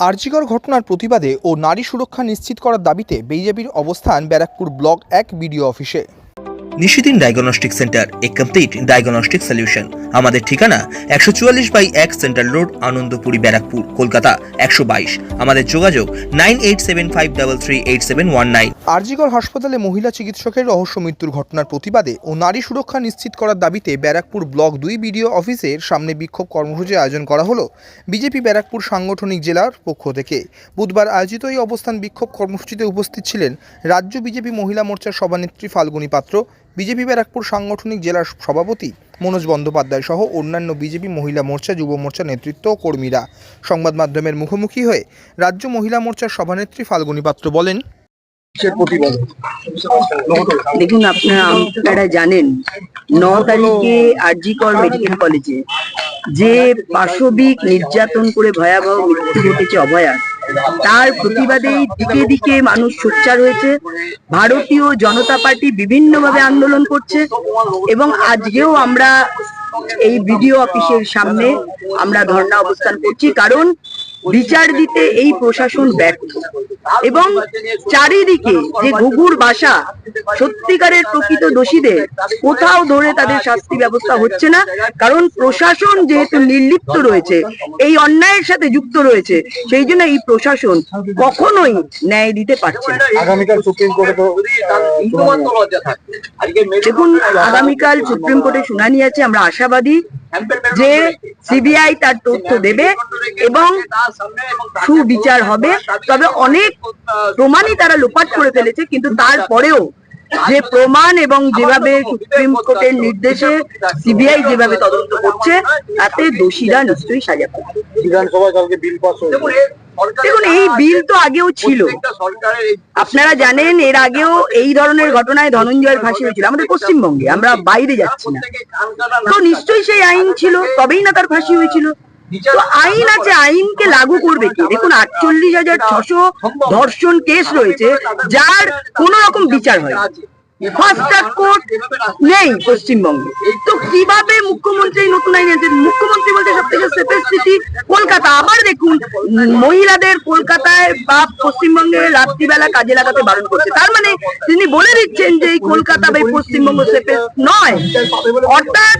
আরজিকর ঘটনার প্রতিবাদে ও নারী সুরক্ষা নিশ্চিত করার দাবিতে বিজেপির অবস্থান ব্যারাকপুর ব্লক এক বিডিও অফিসে। Nishidin diagnostic centre a complete diagnostic solution আমাদের ঠিকানা একশো চুয়াল্লিশ বাই এক সেন্ট্রাল রোড, আনন্দপুরি, ব্যারাকপুর, কলকাতা একশো বাইশ। আমাদের যোগাযোগ nine eight seven five double three eight seven one nine. RG Kar হাসপাতালে মহিলা চিকিৎসকের রহস্য মৃত্যুর ঘটনার প্রতিবাদে ও নারী সুরক্ষা নিশ্চিত করার দাবিতে ব্যারাকপুর ব্লক দুই বিডিও অফিসের সামনে বিক্ষোভ কর্মসূচি আয়োজন করা হলো বিজেপি ব্যারাকপুর সাংগঠনিক জেলার পক্ষ থেকে। বুধবার আয়োজিত এই অবস্থান বিক্ষোভ কর্মসূচিতে উপস্থিত ছিলেন রাজ্য বিজেপি মহিলা মোর্চার সভানেত্রী ফাল্গুনী পাত্র বিজেপি ব্যারাকপুর সাংগঠনিক জেলার সভাপতি মনোজ বন্দ্যোপাধ্যায় সহ অন্যান্য বিজেপি মহিলা মোর্চা যুব মোর্চা নেতৃত্ব ও কর্মীরা। সংবাদ মাধ্যমের মুখোমুখি হয়ে রাজ্য মহিলা মোর্চার সভানেত্রী ফাল্গুনী পাত্র বলেন দেখুন আপনারা আপনারা জানেন ন তারিখে আরজিকর মেডিকেল কলেজে যে পাশবিক নির্যাতন করে ভয়াবহ মৃত্যু ঘটেছে অভয়ার তার প্রতিবাদে দিকে দিকে মানুষ সোচ্চার হয়েছে। ভারতীয় জনতা পার্টি বিভিন্ন ভাবে আন্দোলন করছে এবং আজকেও আমরা এই বিডিও অফিসের সামনে আমরা ধর্ণা অবস্থান করছি। কারণ বিচার দিতে এই প্রশাসন ব্যর্থ। এবং চারিদিকে যে ঘুঘুর বাসা, সত্যিকারের প্রকৃত দোষীদের কোথাও ধরে তাদের শাস্তি ব্যবস্থা হচ্ছে না। কারণ প্রশাসন যেহেতু নির্লিপ্ত রয়েছে, এই অন্যায়ের সাথে যুক্ত রয়েছে, সেই জন্য এই প্রশাসন কখনোই ন্যায় দিতে পারছে দেখুন আগামীকাল সুপ্রিম কোর্টে শুনানি আছে আমরা আশাবাদী যে সিবিআই তার তথ্য দেবে এবং সুবিচার হবে। তবে অনেক প্রমাণই তারা লোপাট করে ফেলেছে কিন্তু তারপরেও যে প্রমাণ এবং যেভাবে সুপ্রিম কোর্টের নির্দেশে সিবিআই যেভাবে তদন্ত করছে তাতে দোষীরা নিশ্চয়ই সাজা পাবে। বিধানসভায় কালকে বিল পাস হয়েছে। দেখুন এই বিল তো আগেও ছিল। আপনারা জানেন এর আগেও এই ধরনের ঘটনায় ধনঞ্জয়ের ফাঁসি হয়েছিল। আমাদের পশ্চিমবঙ্গে আমরা বাইরে যাচ্ছি না। তো নিশ্চয়ই সেই আইন ছিল তবেই না তার ফাঁসি হয়েছিল। তো আইন আছে আইনকে লাগু করবে কি? দেখুন আটচল্লিশ হাজার ছশো ধর্ষণ কেস রয়েছে যার কোন রকম বিচার হয় ট্র্যাক কোর্ট নেই পশ্চিমবঙ্গে। তো কীভাবে মুখ্যমন্ত্রী এই নতুন আইন আনছেন মুখ্যমন্ত্রী কলকাতা। আবার দেখুন, মহিলাদের কলকাতায় বা পশ্চিমবঙ্গে রাত্রিবেলা কাজে লাগাতে বারণ করছে। তার মানে তিনি বলে দিচ্ছেন যে এই কলকাতা বা পশ্চিমবঙ্গ নয়। অর্থাৎ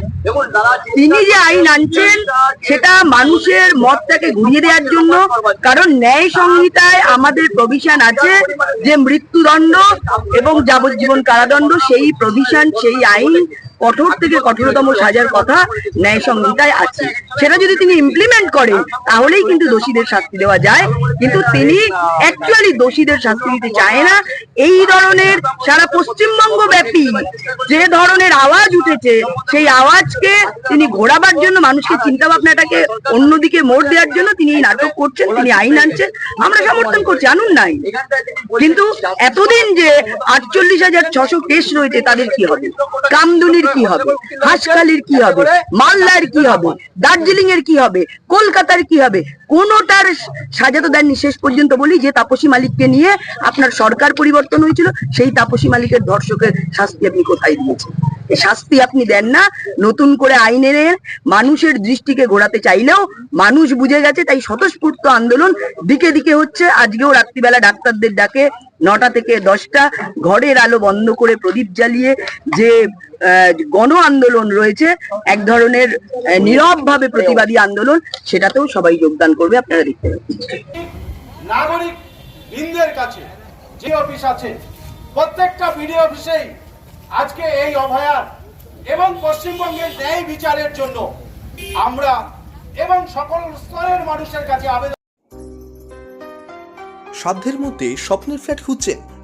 তিনি যে আইন আনছেন, সেটা মানুষের মতটাকে ঘুরিয়ে দেওয়ার জন্য, কারণ ন্যায় সংহিতায় আমাদের প্রভিশন আছে যে মৃত্যুদণ্ড এবং যাবজ্জীবন কারাদণ্ড, সেই প্রভিশন সেই আইন কঠোর থেকে কঠোরতম সাজার কথা ন্যায় সংহিতায় আছে। সেটা যদি তিনি ইমপ্লিমেন্ট করেন, তাহলেই কিন্তু দোষীদের শাস্তি দেওয়া যায়। কিন্তু তিনি অ্যাকচুয়ালি দোষীদের শাস্তি দিতে চায় না। এই ধরনের সারা পশ্চিমবঙ্গ ব্যাপী যে ধরনের আওয়াজ উঠেছে সেই আওয়াজকে তিনি ঘোরাবার জন্য মানুষকে চিন্তা ভাবনাটাকে অন্যদিকে মোড় দেওয়ার জন্য তিনি এই নাটক করছেন তিনি আইন আনছেন। আমরা সমর্থন করছি আনুন নাই। কিন্তু এতদিন যে আটচল্লিশ হাজার ছশো কেস রয়েছে তাদের কি হবে? কামদুনির কি হবে? হাসখালির কি হবে? মালদার কি হবে? দার্জিলিং এর কি হবে? কলকাতার কি হবে? কোনোটার সাজা তো দেননি। শেষ পর্যন্ত বলি যে তাপসী মালিককে নিয়ে আপনার সরকার পরিবর্তন হয়েছিল, সেই তাপসী মালিকের ধর্ষকের শাস্তি আপনি কোথায় দিয়েছেন? শাস্তি আপনি দেন না। নতুন করে আইন এনে মানুষের দৃষ্টিকে ঘোরাতে চাইলেও মানুষ বুঝে গেছে, তাই স্বতঃস্ফূর্ত আন্দোলন দিকে দিকে হচ্ছে। আজকেও রাত্রিবেলা ডাক্তারদের ডাকে নটা থেকে দশটা। ঘরের আলো বন্ধ করে প্রদীপ জ্বালিয়ে যে গণ আন্দোলন রয়েছে এক ধরনের নীরব ভাবে প্রতিবাদী আন্দোলন সেটাতেও সবাই যোগদান করবে আপনারা দেখতে নাগরিক বৃন্দের কাছে যে অফিস আছে প্রত্যেকটা বিডিও অফিসেই আজকে এই অভয়ার এবং পশ্চিমবঙ্গের ন্যায় বিচারের জন্য আমরা এবং সকল স্তরের মানুষের কাছে আবেদন সাধ্যের মধ্যে স্বপ্নের ফ্ল্যাট খুঁজছেন